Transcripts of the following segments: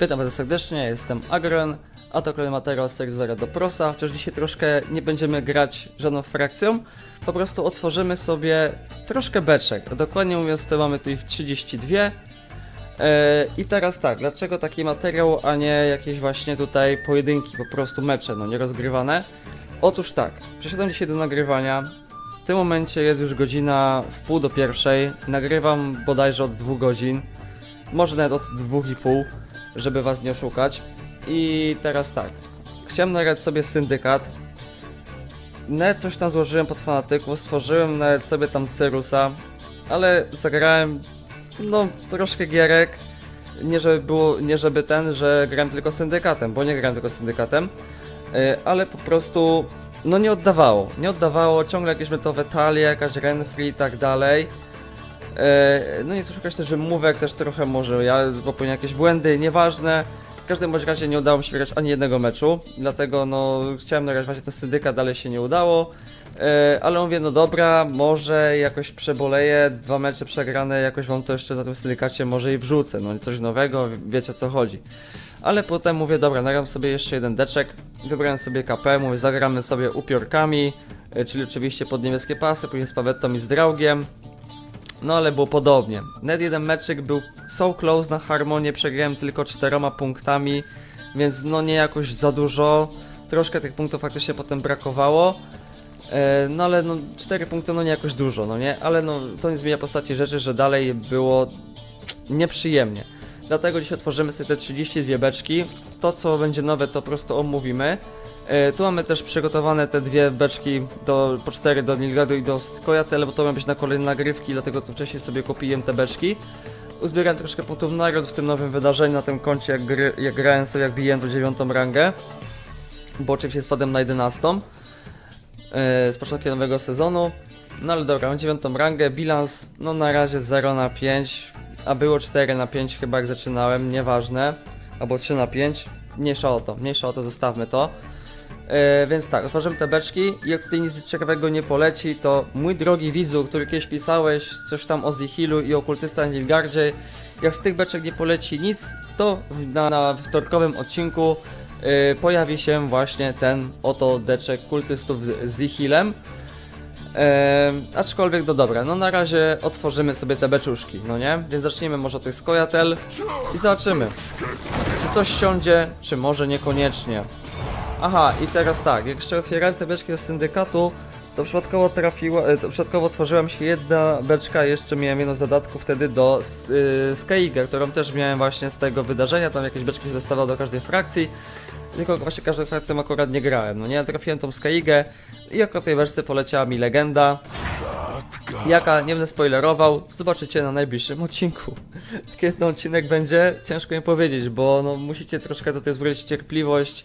Witam bardzo serdecznie, jestem Agron, a to kolejny materiał z Zero do Prosa, chociaż dzisiaj troszkę nie będziemy grać żadną frakcją, po prostu otworzymy sobie troszkę beczek, a dokładnie mówiąc to mamy tu ich 32. E, I teraz tak, dlaczego taki materiał, a nie jakieś właśnie tutaj pojedynki, po prostu mecze, no nierozgrywane? Otóż tak, przyszedłem dzisiaj do nagrywania, w tym momencie jest już godzina w pół do pierwszej, nagrywam bodajże od dwóch godzin, może nawet od dwóch i pół, żeby was nie oszukać. I teraz tak, chciałem nagrać sobie syndykat, nawet coś tam złożyłem pod fanatyków, stworzyłem nawet sobie tam Cyrusa, ale zagrałem, no, troszkę gierek, nie żeby było, nie żeby ten, że grałem tylko syndykatem, bo nie grałem tylko syndykatem, yy, ale po prostu, no nie oddawało, nie oddawało, ciągle jakieś metowe talie, jakaś Renfree i tak dalej. E, No nie chcę szukać też wymówek, też trochę może ja popełniłem jakieś błędy, nieważne. W każdym bądź razie nie udało mi się wygrać ani jednego meczu, dlatego no chciałem nagrać właśnie ten syndykat, dalej się nie udało. E, Ale mówię, no dobra, może jakoś przeboleję, dwa mecze przegrane, jakoś wam to jeszcze na tym syndykacie może i wrzucę, no coś nowego, wiecie o co chodzi. Ale potem mówię, dobra, nagram sobie jeszcze jeden deczek, wybrałem sobie KP, mówię, zagramy sobie upiorkami, e, czyli oczywiście pod niebieskie pasy, później z pawettą i z draugiem. No ale było podobnie. Net jeden meczyk był so close na harmonię, przegrałem tylko czteroma punktami, więc no nie jakoś za dużo. Troszkę tych punktów faktycznie potem brakowało. E, no ale no 4 punkty no nie jakoś dużo, no nie? Ale no to nie zmienia postaci rzeczy, że dalej było nieprzyjemnie. Dlatego dzisiaj otworzymy sobie te 32 beczki. To co będzie nowe to po prostu omówimy. E, tu mamy też przygotowane te dwie beczki do, po 4 do Nilgadu i do Skojatel, bo to mają być na kolejne nagrywki, dlatego tu wcześniej sobie kupiłem te beczki. Uzbierałem troszkę punktów nagród w tym nowym wydarzeniu na tym koncie, jak, gry, jak grałem sobie, jak biłem do 9 rangę. Bo oczywiście spadłem na 11 e, z początkiem nowego sezonu. No ale dobra, mam 9 rangę, bilans no na razie 0 na 5, a było 4 na 5 chyba jak zaczynałem, nieważne. Albo 3 na 5, mniejsza o to, mniejsza o to, zostawmy to. E, więc tak, otworzymy te beczki jak tutaj nic ciekawego nie poleci, to mój drogi widzu, który kiedyś pisałeś coś tam o Zihilu i okultysta Nilgardzie, jak z tych beczek nie poleci nic, to na, na wtorkowym odcinku e, pojawi się właśnie ten oto deczek kultystów z Zihilem. E, aczkolwiek, no dobra, no na razie otworzymy sobie te beczuszki, no nie? Więc zacznijmy może od tych Skojatel i zobaczymy, czy coś siądzie, czy może niekoniecznie. Aha, i teraz tak, jak jeszcze otwierałem te beczki z syndykatu, to przypadkowo trafiła, e, to przypadkowo otworzyła mi się jedna beczka, jeszcze miałem jedno z zadatków wtedy do y, Skyga, którą też miałem właśnie z tego wydarzenia, tam jakieś beczki się dostawało do każdej frakcji, tylko właśnie każdą frakcją akurat nie grałem, no nie, trafiłem tą Skygę i jako tej wersji poleciała mi legenda, Jaka, nie będę spoilerował, zobaczycie na najbliższym odcinku. Kiedy ten odcinek będzie, ciężko mi powiedzieć, bo no, musicie troszkę tutaj zwrócić cierpliwość.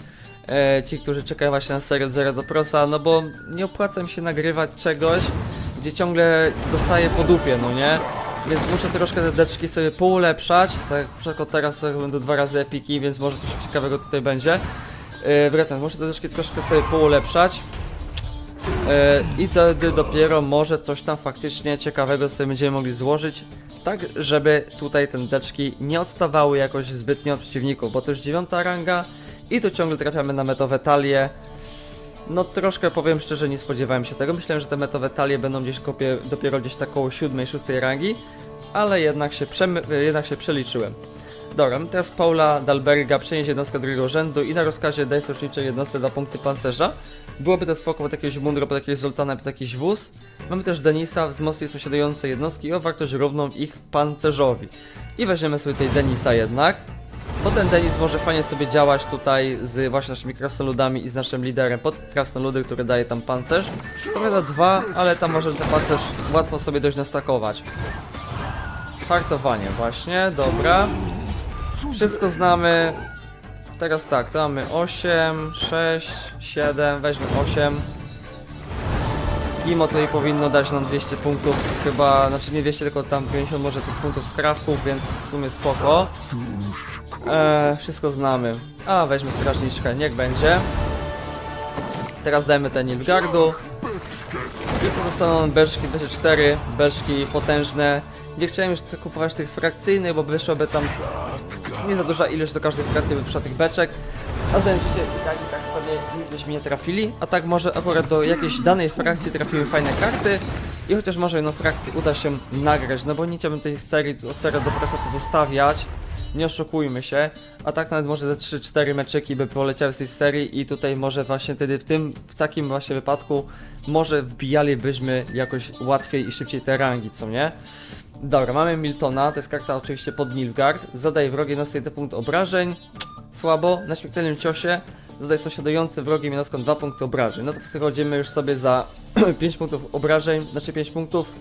E, ci, którzy czekają właśnie na serię Zero do Prosa, no bo nie opłaca mi się nagrywać czegoś, gdzie ciągle dostaję po dupie, no nie? Więc muszę troszkę te deczki sobie poulepszać, tak przykład teraz będą dwa razy epiki, więc może coś ciekawego tutaj będzie. E, wracając, muszę te deczki troszkę sobie poulepszać. E, I wtedy dopiero może coś tam faktycznie ciekawego sobie będziemy mogli złożyć, tak żeby tutaj te deczki nie odstawały jakoś zbytnio od przeciwników, bo to już dziewiąta ranga i tu ciągle trafiamy na metowe talie. No troszkę powiem szczerze, nie spodziewałem się tego. Myślałem, że te metowe talie będą gdzieś kopie, dopiero gdzieś tak koło siódmej, szóstej rangi, ale jednak się, przemy- jednak się przeliczyłem. Dobra, teraz Paula Dalberga przenieść jednostkę drugiego rzędu i na rozkazie daj sojuszniczej jednostce dla punkty pancerza. Byłoby to spoko pod jakiegoś mundro, pod jakiegoś Zoltana, pod jakiś wóz. Mamy też Denisa, wzmocni sąsiadujące jednostki o wartość równą ich pancerzowi. I weźmiemy sobie tutaj Denisa jednak. Bo ten Denis może fajnie sobie działać tutaj z właśnie naszymi krasnoludami i z naszym liderem pod krasnoludy, który daje tam pancerz. Co prawda dwa, ale tam może ten pancerz łatwo sobie dość nastakować. Hartowanie właśnie, dobra. Wszystko znamy. Teraz tak, to mamy 8, 6, 7, weźmy 8. Imo tutaj powinno dać nam 200 punktów, chyba, znaczy nie 200, tylko tam 50 może tych punktów z krafków, więc w sumie spoko. Eee, wszystko znamy. A, weźmy strażniczkę, niech będzie. Teraz dajmy ten Nilgardu. I pozostaną beczki 24, beczki potężne. Nie chciałem już kupować tych frakcyjnych, bo wyszłoby tam nie za duża ilość do każdej frakcji wypuszcza tych beczek, a zajęcie i tak i tak pewnie nic byśmy nie trafili, a tak może akurat do jakiejś danej frakcji trafimy fajne karty. I chociaż może jedną frakcję uda się nagrać, no bo nie chciałbym tej serii od serii do presa to zostawiać, nie oszukujmy się, a tak nawet może ze 3-4 meczyki by poleciały z tej serii i tutaj może właśnie wtedy w tym, w takim właśnie wypadku może wbijalibyśmy jakoś łatwiej i szybciej te rangi, co nie? Dobra, mamy Miltona, to jest karta oczywiście pod Nilfgaard, zadaje wrogie na sobie punkt obrażeń, słabo, na śmiertelnym ciosie zadaje sąsiadujący wrogiem jednostką 2 punkty obrażeń. No to przechodzimy już sobie za 5 punktów obrażeń, znaczy 5 punktów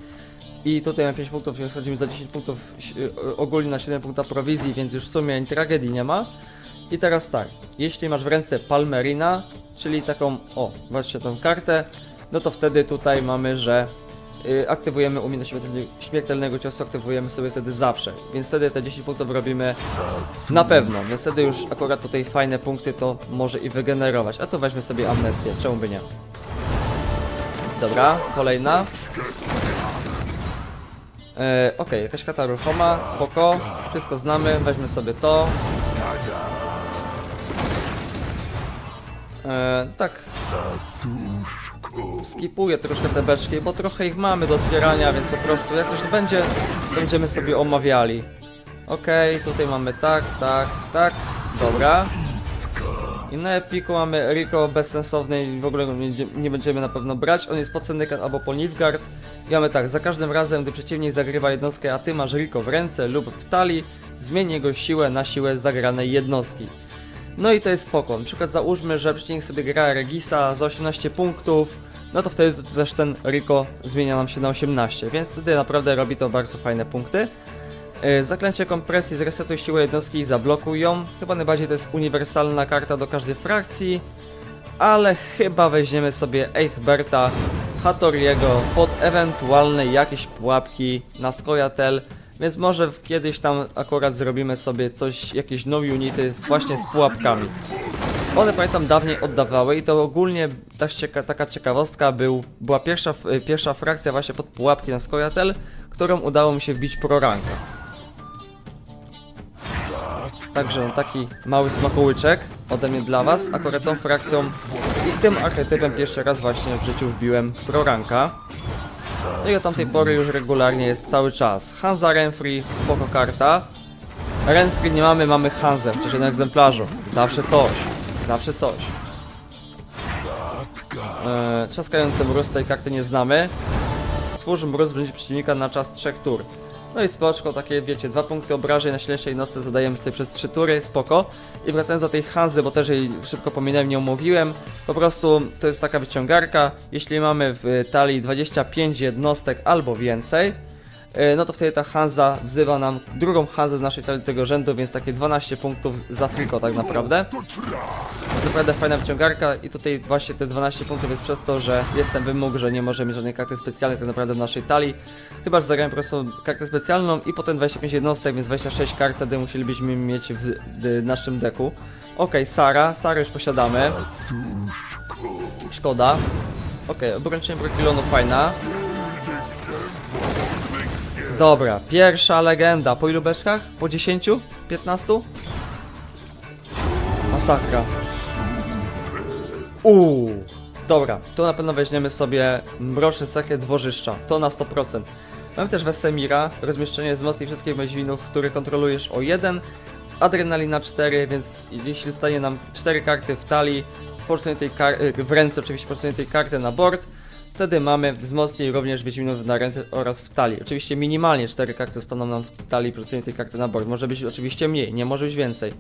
i tutaj mamy 5 punktów, więc chodzimy za 10 punktów y, ogólnie na 7 punktów prowizji, więc już w sumie tragedii nie ma. I teraz tak, jeśli masz w ręce Palmerina, czyli taką, o, właśnie tą kartę, no to wtedy tutaj mamy, że y, aktywujemy umiejętność śmiertelne- śmiertelnego ciosu, aktywujemy sobie wtedy zawsze, więc wtedy te 10 punktów robimy na pewno, więc wtedy już akurat tutaj fajne punkty to może i wygenerować, a to weźmy sobie amnestię, czemu by nie. Dobra, kolejna. E, Okej, jakaś kata ruchoma, spoko, wszystko znamy, weźmy sobie to. E, tak, skipuję troszkę te beczki, bo trochę ich mamy do otwierania, więc po prostu jak coś będzie, będziemy sobie omawiali. Okej, tutaj mamy tak, tak, tak, dobra. I na Epiku mamy Rico bezsensowny i w ogóle nie, będziemy na pewno brać. On jest po Syndicate albo po Nilfgaard. I mamy tak, za każdym razem, gdy przeciwnik zagrywa jednostkę, a ty masz Rico w ręce lub w talii, zmień jego siłę na siłę zagranej jednostki. No i to jest spoko. Na przykład załóżmy, że przeciwnik sobie gra Regisa za 18 punktów, no to wtedy też ten Rico zmienia nam się na 18, więc wtedy naprawdę robi to bardzo fajne punkty. Yy, Zaklęcie kompresji zresetuj siłę jednostki i zablokuj ją. Chyba najbardziej to jest uniwersalna karta do każdej frakcji, ale chyba weźmiemy sobie Eichberta Hattoriego pod ewentualne jakieś pułapki na Skojatel, więc może kiedyś tam akurat zrobimy sobie coś, jakieś no unity z, właśnie z pułapkami. One pamiętam dawniej oddawały i to ogólnie ta cieka taka ciekawostka był, była pierwsza, y, pierwsza frakcja właśnie pod pułapki na Skojatel, którą udało mi się wbić pro ranka. Także taki mały smakołyczek ode mnie dla was, akurat tą frakcją i tym archetypem pierwszy raz właśnie w życiu wbiłem pro ranka. No i od tamtej pory już regularnie jest cały czas. Hansa Renfree, spoko karta. Renfree nie mamy, mamy Hansę, przecież jednym egzemplarzu. Zawsze coś, zawsze coś. Eee, trzaskający mróz tej karty nie znamy. Stwórz mróz będzie przeciwnika na czas 3 tur. No i spoczko, takie wiecie, dwa punkty obrażeń na silniejszej nosce zadajemy sobie przez 3 tury, spoko. I wracając do tej Hansy, bo też jej szybko pominąłem, nie omówiłem. Po prostu to jest taka wyciągarka. Jeśli mamy w talii 25 jednostek albo więcej, no to wtedy ta Hansa wzywa nam drugą Hansę z naszej talii tego rzędu, więc takie 12 punktów za friko tak naprawdę. Naprawdę fajna wyciągarka i tutaj właśnie te 12 punktów jest przez to, że jestem wymóg, że nie może mieć żadnej karty specjalnej tak naprawdę w naszej talii. Chyba, że zagrałem po prostu kartę specjalną i potem 25 jednostek, więc 26 kart wtedy musielibyśmy mieć w, w naszym deku. Okej, Sara, Sara już posiadamy. Szkoda. Okej, obrączenie Brokilonu fajna. Dobra, pierwsza legenda. Po ilu beczkach? Po 10? 15? Masakra. Uuu, dobra, tu na pewno weźmiemy sobie mroczny sekret dworzyszcza, to na 100%. Mamy też Wesemira, rozmieszczenie wzmocni wszystkich meźwinów, które kontrolujesz o 1, adrenalina 4, więc jeśli stanie nam 4 karty w talii, po tej w ręce oczywiście po tej karty na board, wtedy mamy wzmocnień również Wiedźminów na ręce oraz w talii. Oczywiście minimalnie 4 karty staną nam w talii po tej karty na board, może być oczywiście mniej, nie może być więcej.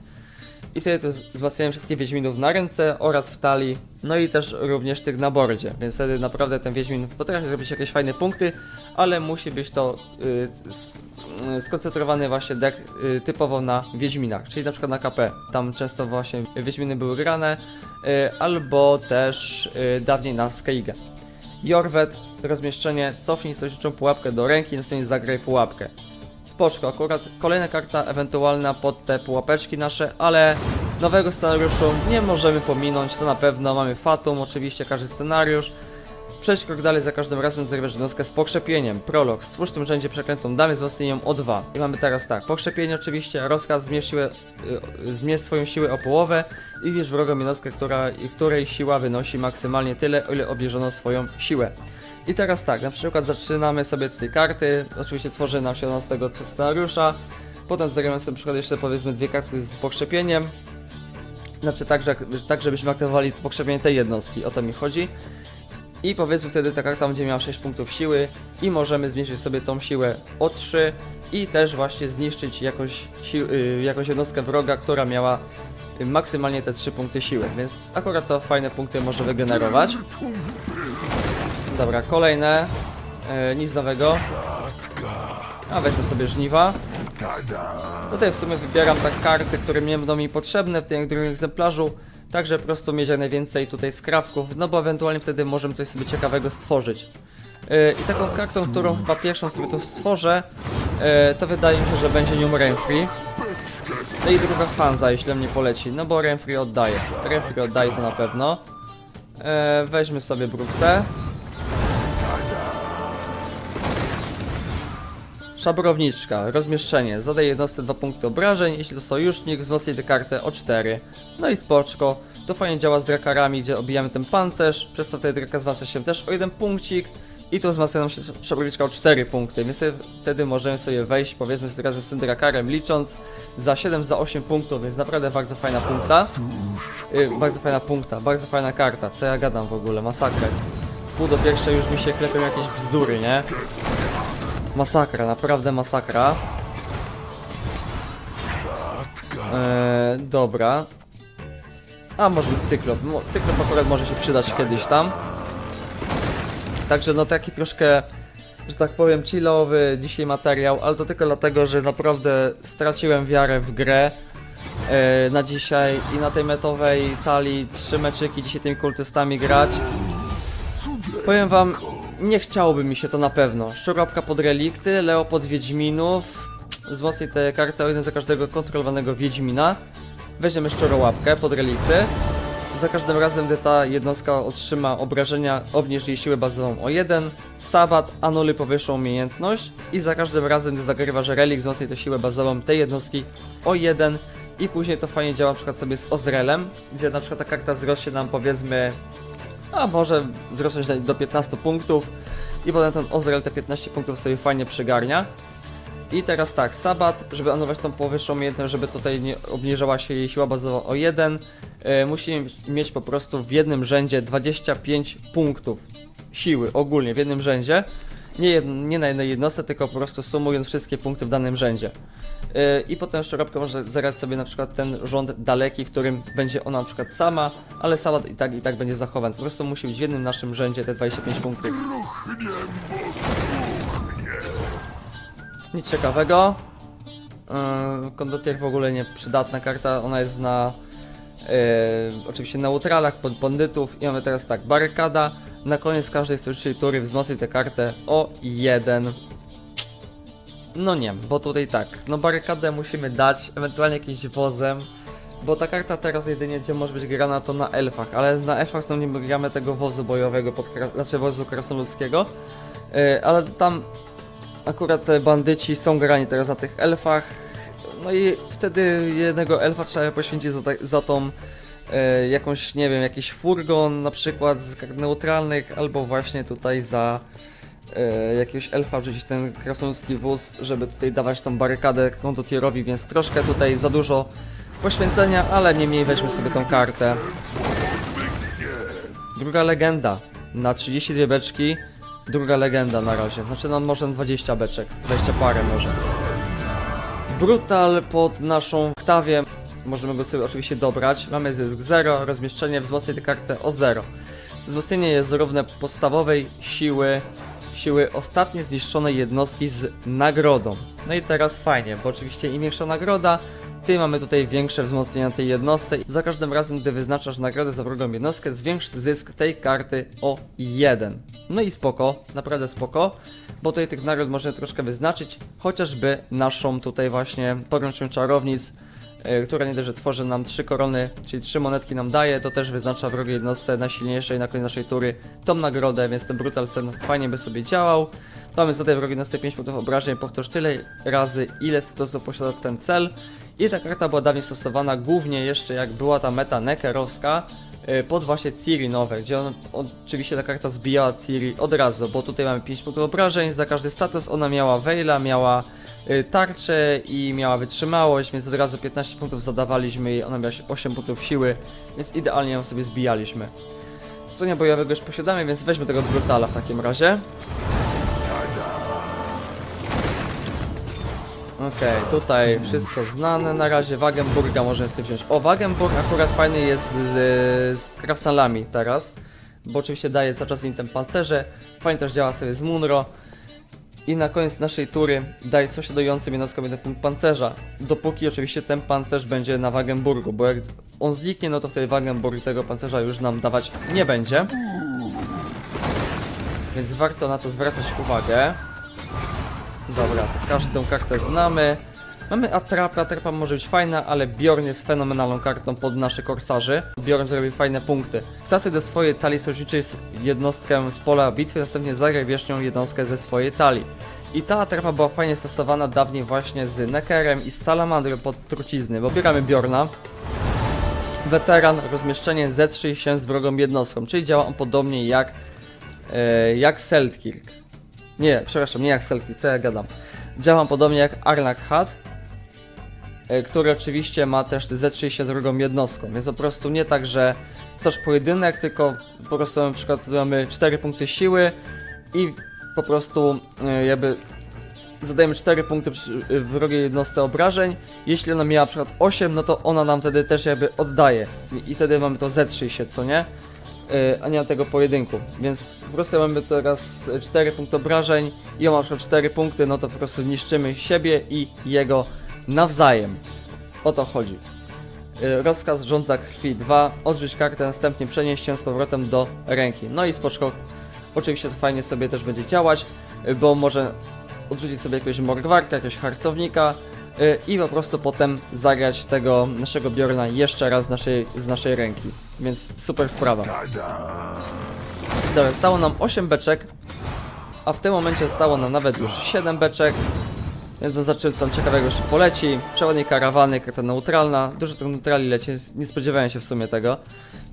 I wtedy to wzmacniałem wszystkich Wiedźminów na ręce oraz w talii, no i też również tych na bordzie, więc wtedy naprawdę ten Wiedźmin potrafi zrobić jakieś fajne punkty, ale musi być to y, s- y, skoncentrowany właśnie deck y, typowo na Wiedźminach, czyli na przykład na KP. Tam często właśnie Wiedźminy były grane, y, albo też y, dawniej na Skeigę. Jorwet, rozmieszczenie, cofnij sojuszczą pułapkę do ręki, następnie zagraj pułapkę. Spoczko, akurat kolejna karta ewentualna pod te pułapeczki nasze, ale nowego scenariuszu nie możemy pominąć, to na pewno mamy Fatum, oczywiście każdy scenariusz. Przejdź krok dalej za każdym razem zerwiesz jednostkę z pokrzepieniem. Prolog. Stwórz tym rzędzie przeklętą damę z wzmocnieniem o 2. I mamy teraz tak. Pokrzepienie oczywiście. Rozkaz zmierz, y, swoją siłę o połowę i wierz wrogom jednostkę, która, której siła wynosi maksymalnie tyle, ile obniżono swoją siłę. I teraz tak, na przykład zaczynamy sobie z tej karty. Oczywiście tworzy nam się ona z tego scenariusza. Potem zagramy sobie na przykład jeszcze powiedzmy dwie karty z pokrzepieniem. Znaczy tak, że, tak żebyśmy aktywowali pokrzepienie tej jednostki, o to mi chodzi. I powiedzmy wtedy ta karta będzie miała 6 punktów siły i możemy zmniejszyć sobie tą siłę o 3 i też właśnie zniszczyć jakąś, sił, y, jakąś jednostkę wroga, która miała y, maksymalnie te 3 punkty siły, więc akurat to fajne punkty może wygenerować. Dobra, kolejne. E, nic nowego. A weźmy sobie żniwa. Tutaj w sumie wybieram tak karty, które nie będą mi potrzebne w tym drugim egzemplarzu. Także po prostu jak najwięcej tutaj skrawków, no bo ewentualnie wtedy możemy coś sobie ciekawego stworzyć. Yy, I taką kartą, którą chyba pierwszą sobie tu stworzę, yy, to wydaje mi się, że będzie New Renfree. No i druga Hanza, jeśli mnie poleci, no bo Renfree oddaje. Renfree oddaje to na pewno. Yy, weźmy sobie Bruksę. Szabrowniczka, rozmieszczenie, zadaje jednostce 2 punkty obrażeń, jeśli to sojusznik, wzmocnij tę kartę o 4. No i spoczko, to fajnie działa z drakarami, gdzie obijamy ten pancerz, przez to wtedy draka wzmacnia się też o jeden punkcik i tu wzmacnia nam się szabrowniczka o 4 punkty, więc wtedy możemy sobie wejść powiedzmy razem z tym drakarem licząc za 7, za 8 punktów, więc naprawdę bardzo fajna punkta. Yy, bardzo fajna punkta, bardzo fajna karta, co ja gadam w ogóle, masakra. Pół do pierwszej już mi się klepią jakieś bzdury, nie? Masakra, naprawdę masakra. Eee, dobra. A może cyklop. Cyklop akurat może się przydać kiedyś tam. Także no taki troszkę, że tak powiem, chillowy dzisiaj materiał, ale to tylko dlatego, że naprawdę straciłem wiarę w grę. e, na dzisiaj i na tej metowej talii trzy meczyki dzisiaj tymi kultystami grać. Powiem wam, nie chciałoby mi się to na pewno. Szczurłapka pod relikty, Leo pod Wiedźminów. Wzmocnij tę kartę o jeden za każdego kontrolowanego Wiedźmina. Weźmiemy szczurołapkę pod relikty. Za każdym razem, gdy ta jednostka otrzyma obrażenia, obniż jej siłę bazową o 1. Sabat anuluj powyższą umiejętność. I za każdym razem, gdy zagrywasz relik, wzmocnij tę siłę bazową tej jednostki o 1. I później to fajnie działa na przykład sobie z Ozrelem, gdzie na przykład ta karta wzrośnie nam powiedzmy a może wzrosnąć do- do 15 punktów i potem ten Ozrel te 15 punktów sobie fajnie przygarnia. I teraz tak, Sabat, żeby anulować tą powyższą umiejętność, żeby tutaj nie obniżała się jej siła bazowa o 1, e, musimy mieć po prostu w jednym rzędzie 25 punktów siły ogólnie w jednym rzędzie. Nie, nie na jednej jednostce, tylko po prostu sumując wszystkie punkty w danym rzędzie. Yy, I potem szczerobka może zagrać sobie na przykład ten rząd daleki, w którym będzie ona na przykład sama, ale sama i tak i tak będzie zachowany. Po prostu musi być w jednym naszym rzędzie te 25 punktów. Nic ciekawego. Yy, Kondotier w ogóle nie przydatna karta, ona jest na yy, oczywiście na neutralach pod bandytów i mamy teraz tak, barykada. Na koniec każdej sojuszniczej tury wzmocni tę kartę o 1. No nie, bo tutaj tak, no barykadę musimy dać, ewentualnie jakimś wozem, bo ta karta teraz jedynie gdzie może być grana to na elfach, ale na elfach no nie gramy tego wozu bojowego, pod, znaczy wozu krasnoludzkiego, yy, ale tam akurat te bandyci są grani teraz na tych elfach, no i wtedy jednego elfa trzeba poświęcić za, za tą e, jakąś, nie wiem, jakiś furgon na przykład z kart neutralnych, albo właśnie tutaj za e, jakiegoś elfa wrzucić ten krasnoludzki wóz, żeby tutaj dawać tą barykadę kondotierowi, więc troszkę tutaj za dużo poświęcenia, ale niemniej weźmy sobie tą kartę. Druga legenda na 32 beczki. Druga legenda na razie. Znaczy no może na 20 beczek. 20 parę może. Brutal pod naszą oktawię. Możemy go sobie oczywiście dobrać. Mamy zysk 0, rozmieszczenie, wzmocnij tę kartę o 0. Wzmocnienie jest równe podstawowej siły, siły ostatnie zniszczonej jednostki z nagrodą. No i teraz fajnie, bo oczywiście im większa nagroda, tym mamy tutaj większe wzmocnienie na tej jednostce. Za każdym razem, gdy wyznaczasz nagrodę za wrogą jednostkę, zwiększ zysk tej karty o 1. No i spoko, naprawdę spoko, bo tutaj tych nagród można troszkę wyznaczyć, chociażby naszą tutaj właśnie poręczą czarownic, która nie dość, że tworzy nam trzy korony, czyli trzy monetki nam daje, to też wyznacza wrogiej jednostce najsilniejszej na koniec naszej tury tą nagrodę, więc ten brutal ten fajnie by sobie działał. Mamy zadaj wrogiej jednostce 5 punktów obrażeń, powtórz tyle razy, ile statusów posiada ten cel. I ta karta była dawniej stosowana głównie jeszcze jak była ta meta nekerowska, y, pod właśnie Ciri nowe, gdzie on, oczywiście ta karta zbijała Ciri od razu, bo tutaj mamy 5 punktów obrażeń, za każdy status ona miała Veila, miała tarczę i miała wytrzymałość, więc od razu 15 punktów zadawaliśmy jej, ona miała 8 punktów siły, więc idealnie ją sobie zbijaliśmy. Co nie bojowego już posiadamy, więc weźmy tego Brutala w takim razie. Okej, tutaj wszystko znane. Na razie Wagenburga możemy sobie wziąć. O, Wagenburg akurat fajny jest z, z krasnalami teraz, bo oczywiście daje cały czas im ten pancerze. Fajnie też działa sobie z Munro. I na koniec naszej tury daje sąsiadującym jednostkom jeden punkt pancerza. Dopóki oczywiście ten pancerz będzie na Wagenburgu, bo jak on zniknie, no to wtedy Wagenburg tego pancerza już nam dawać nie będzie. Więc warto na to zwracać uwagę. Dobra, to każdą kartę znamy. Mamy Atrapę, Atrapa może być fajna, ale Bjorn jest fenomenalną kartą pod nasze korsarzy. Bjorn zrobi fajne punkty. Wtasy do swojej talii sojuszniczej jednostkę z pola bitwy, następnie zagraj wierzchnią jednostkę ze swojej talii. I ta atrapa była fajnie stosowana dawniej właśnie z Neckerem i z Salamandrem pod trucizny, bo bieramy Bjorna. Weteran, rozmieszczenie Z3 się z wrogą jednostką, czyli działa on podobnie jak, e, jak Seltkirk. Nie, przepraszam, nie jak Selki, co ja gadam. Działam podobnie jak Arnak Hat, który oczywiście ma też Z32 jednostką, więc po prostu nie tak, że stosz pojedynek, tylko po prostu na przykład mamy 4 punkty siły i po prostu e, jakby zadajemy 4 punkty e, wrogiej jednostce obrażeń. Jeśli ona miała na przykład 8, no to ona nam wtedy też jakby oddaje i, wtedy mamy to Z30, co nie? A nie tego pojedynku. Więc po prostu mamy teraz 4 punkty obrażeń i on ma na przykład 4 punkty, no to po prostu niszczymy siebie i jego nawzajem. O to chodzi. Yy, rozkaz rządza krwi 2. Odrzuć kartę, następnie przenieść się z powrotem do ręki. No i spoczko. Oczywiście to fajnie sobie też będzie działać, yy, bo może odrzucić sobie jakiegoś morgwarka, jakiegoś harcownika yy, i po prostu potem zagrać tego naszego Bjorna jeszcze raz z naszej, z naszej ręki. Więc super sprawa. Dobra, stało nam 8 beczek, a w tym momencie stało nam nawet już 7 beczek. Więc zobaczymy co tam ciekawego jeszcze poleci. Przewodnik karawany, karta neutralna. Dużo tych neutrali leci, nie spodziewałem się w sumie tego.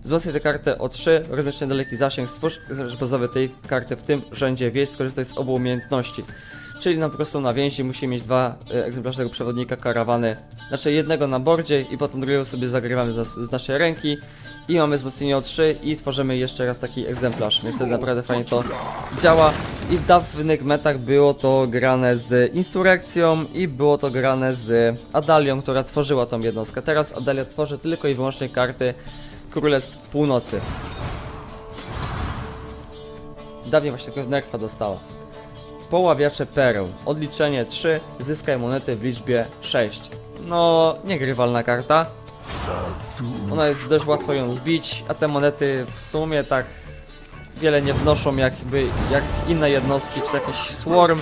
Wzmocnij tę kartę o 3, rozmieszczenie daleki zasięg, stwórz bazowy tej karty w tym rzędzie wieś, skorzystaj z obu umiejętności. Czyli na prostu na więzi musimy mieć dwa e, egzemplarze tego przewodnika karawany. Znaczy jednego na bordzie i potem drugiego sobie zagrywamy z, z naszej ręki. I mamy wzmocnienie o 3 i tworzymy jeszcze raz taki egzemplarz, więc naprawdę fajnie to działa. I w dawnych metach było to grane z Insurrekcją i było to grane z Adalią, która tworzyła tą jednostkę. Teraz Adalia tworzy tylko i wyłącznie karty Królestw Północy. Dawniej właśnie tylko nerfa dostała. Poławiacze pereł. Odliczenie 3, zyskaj monety w liczbie 6. No, niegrywalna karta. Ona jest dość łatwo ją zbić, a te monety w sumie tak wiele nie wnoszą jakby jak inne jednostki, czy jakiś swarm,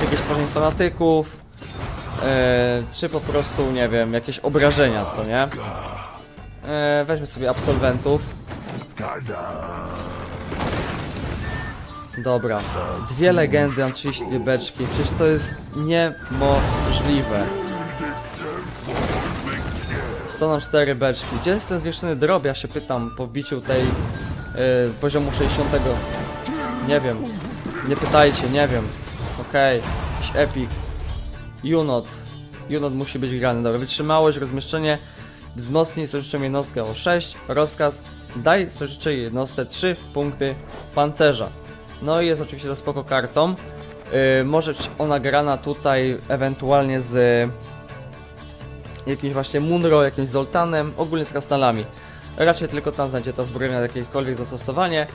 jakieś tworzenie fanatyków, e, czy po prostu, nie wiem, jakieś obrażenia, co nie? E, weźmy sobie absolwentów. Dobra, dwie legendy na 32 beczki, przecież to jest niemożliwe. Są nam 4 beczki. Gdzie jest ten zwiększony drop? Ja się pytam po wbiciu tej y, poziomu 60. Nie wiem. Nie pytajcie, nie wiem. Okej, jakiś epic. Unot. Unot musi być grany. Dobra, wytrzymałość, rozmieszczenie. Wzmocnij sojuszczą jednostkę o 6. Rozkaz. Daj sojuszczej jednostce 3 punkty pancerza. No i jest oczywiście to spoko kartą. Yy, może być ona grana tutaj ewentualnie z jakimś właśnie Munro, jakimś Zoltanem, ogólnie z krasnalami. Raczej tylko tam znajdzie ta zbroja na jakiekolwiek zastosowanie.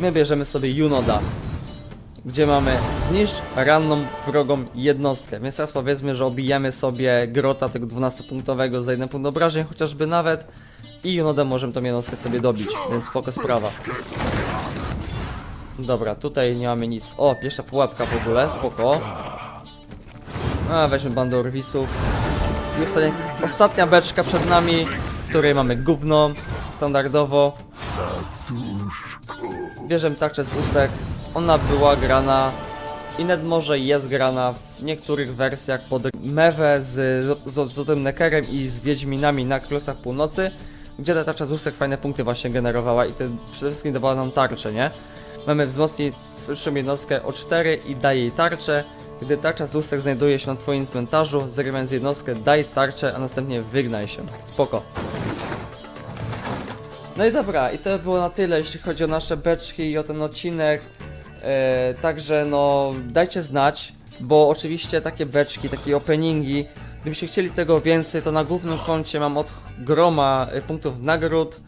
My bierzemy sobie Junoda, gdzie mamy zniszcz ranną wrogą jednostkę. Więc teraz powiedzmy, że obijemy sobie grota tego 12-punktowego za jeden punkt obrażeń, chociażby nawet. I Junodem możemy tą jednostkę sobie dobić, więc spoko sprawa. Dobra, tutaj nie mamy nic. O, pierwsza pułapka w ogóle, spoko. A, weźmy bandę orwisów. Ostatnia ostatnia beczka przed nami, której mamy gówno, standardowo. Bierzemy tarczę z łusek. Ona była grana i net może jest grana w niektórych wersjach pod mewę z, z, Złotym Neckerem i z Wiedźminami na Królestwach Północy, gdzie ta tarcza z łusek fajne punkty właśnie generowała i to przede wszystkim dawała nam tarczę, nie? Mamy wzmocnić słyszymy jednostkę o 4 i daje jej tarczę. Gdy tarcza z łusek znajduje się na twoim cmentarzu, zagrywając jednostkę, daj tarczę, a następnie wygnaj się. Spoko. No i dobra, i to by było na tyle, jeśli chodzi o nasze beczki i o ten odcinek. E, także no, dajcie znać, bo oczywiście takie beczki, takie openingi, gdybyście chcieli tego więcej, to na głównym koncie mam od groma e, punktów nagród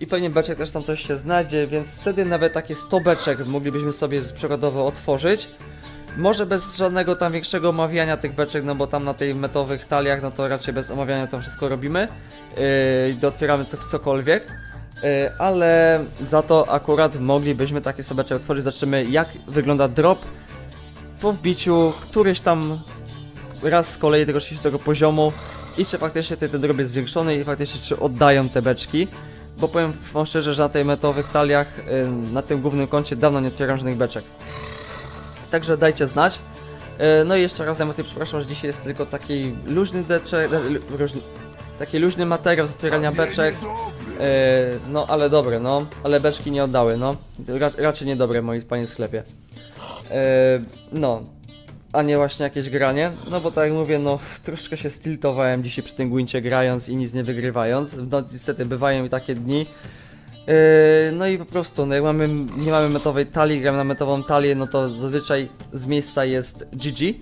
i pewnie beczek też tam coś się znajdzie, więc wtedy nawet takie 100 beczek moglibyśmy sobie przykładowo otworzyć. Może bez żadnego tam większego omawiania tych beczek, no bo tam na tej metowych taliach, no to raczej bez omawiania to wszystko robimy yy, i otwieramy co, cokolwiek. Yy, ale za to akurat moglibyśmy takie sobie beczki otworzyć. Zobaczymy jak wygląda drop po wbiciu któryś tam raz z kolei tego 30 poziomu i czy faktycznie ten, ten drop jest zwiększony i faktycznie czy oddają te beczki. Bo powiem wam szczerze, że na tej metowych taliach, yy, na tym głównym koncie dawno nie otwieram żadnych beczek. Także dajcie znać. E, No i jeszcze raz najmocniej przepraszam, że dzisiaj jest tylko taki luźny deczek, e, luźny, taki luźny materiał z otwierania beczek. E, No ale dobre, no. Ale beczki nie oddały, no. Ra raczej niedobre, moi panie sklepie. E, No. A nie właśnie jakieś granie. No bo tak jak mówię, no troszeczkę się stiltowałem dzisiaj przy tym gwincie grając i nic nie wygrywając. No niestety bywają i takie dni. Yy, no i po prostu, no jak mamy, nie mamy metowej talii, gramy na metową talię, no to zazwyczaj z miejsca jest GG.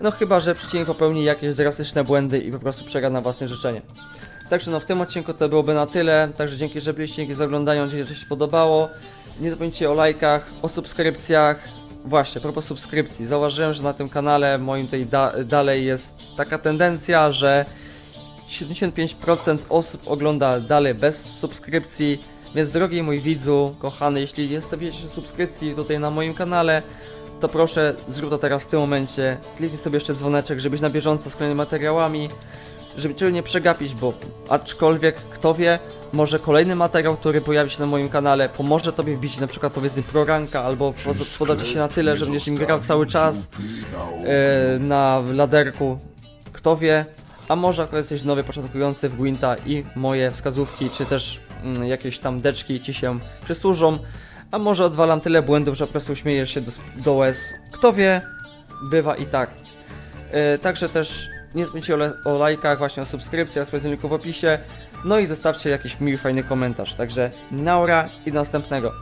No chyba, że przeciwnik popełni jakieś drastyczne błędy i po prostu przegra na własne życzenie. Także no w tym odcinku to byłoby na tyle, także dzięki, że byliście, dzięki za oglądanie, mam nadzieję, że się podobało. Nie zapomnijcie o lajkach, o subskrypcjach. Właśnie, propos subskrypcji, zauważyłem, że na tym kanale moim tutaj da dalej jest taka tendencja, że 75% osób ogląda dalej bez subskrypcji, więc drogi mój widzu, kochany, jeśli nie stawiacie subskrypcji tutaj na moim kanale, to proszę zrób to teraz w tym momencie, kliknij sobie jeszcze dzwoneczek, żebyś na bieżąco z kolejnymi materiałami, żeby cię nie przegapić, bo aczkolwiek, kto wie, może kolejny materiał, który pojawi się na moim kanale, pomoże tobie wbić na przykład powiedzmy proranka, albo spoda ci się na tyle, że będziesz nim grał cały czas e, na laderku, kto wie, a może akurat jesteś nowy, początkujący w Gwinta i moje wskazówki, czy też mm, jakieś tam deczki ci się przysłużą, a może odwalam tyle błędów, że po prostu śmiejesz się do, do łez. Kto wie, bywa i tak. E, także też nie zapomnijcie o, o lajkach, właśnie o subskrypcjach, sprawdzeniu linku w opisie, no i zostawcie jakiś miły, fajny komentarz. Także naura i do następnego.